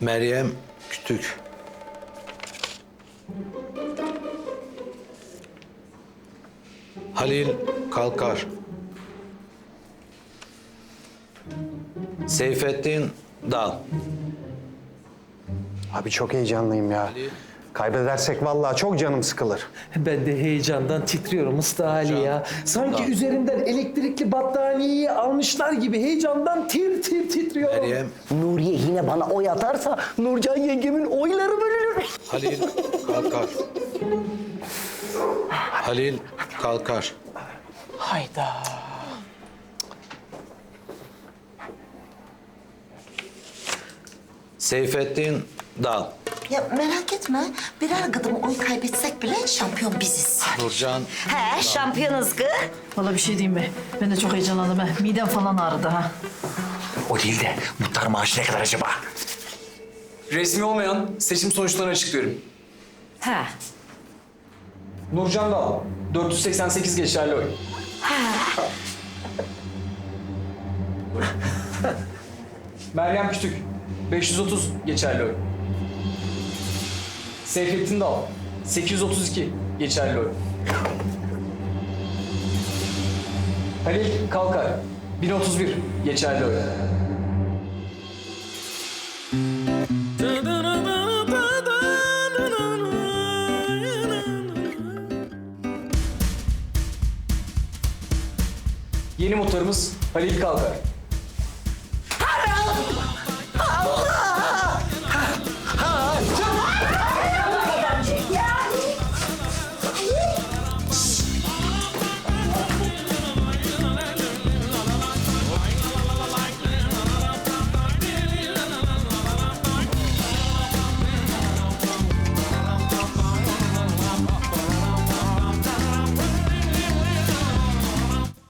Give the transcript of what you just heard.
Meryem Kütük. Halil Kalkar. Seyfettin Dal. Abi çok heyecanlıyım ya. Kaybedersek vallahi çok canım sıkılır. Ben de heyecandan titriyorum Usta Ali ya. Sanki üzerimden elektrikli battaniyeyi almışlar gibi heyecandan tir tir titriyorum. Meryem Nuriye yine bana oy atarsa Nurcan yengemin oyları bölünür. Halil Kalkar. Halil Kalkar. Hayda. Seyfettin Dal. Ya merak etme. Birer gıdım oy kaybetsek bile şampiyon biziz. Nurcan He şampiyonuz gı. Valla bir şey diyeyim mi? Ben de çok heyecanlandım ha. Midem falan ağrıdı ha. O değil de muhtar maaşı ne kadar acaba? Resmi olmayan seçim sonuçlarını açıklıyorum. Ha. Nurcan Dal, 488 geçerli oy. Meryem Kütük, 530 geçerli oy. Seyfettin Dal, 832 geçerli oy. Halil Kalkar, 1031 geçerli oy. Yeni muhtarımız Halil Kalkar,